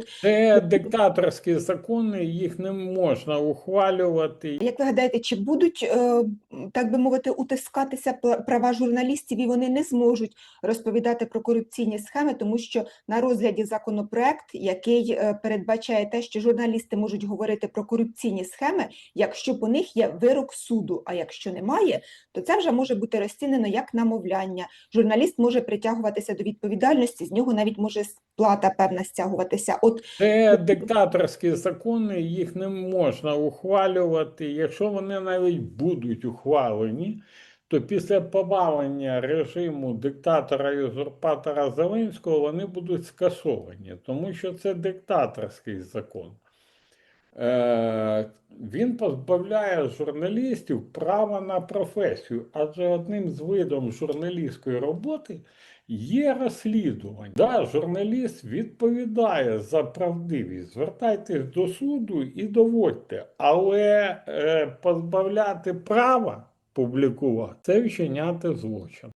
От Це диктаторські закони, їх не можна ухвалювати. як ви гадаєте, чи будуть, е, так би мовити, утискатися права журналістів, і вони не зможуть розповідати про корупційні схеми, тому що на розгляді законопроект, який е, передбачає те, що журналісти можуть говорити про корупційні схеми, якщо по них є вирок суду. А якщо немає, то це вже може бути розцінено як намовляння. Журналіст може притягуватися до відповідальності, з нього навіть може сплата певна стягуватися. От Це диктаторські закони, їх не можна ухвалювати. Якщо вони навіть будуть ухвалені, то після повалення режиму диктатора-юзурпатора Зеленського вони будуть скасовані, тому що це диктаторський закон. Він позбавляє журналістів права на професію, адже одним з видом журналістської роботи є розслідування. Да, журналіст відповідає за правдивість. Звертайтесь до суду і доводьте, але е, позбавляти права публікувати це вчиняти злочин.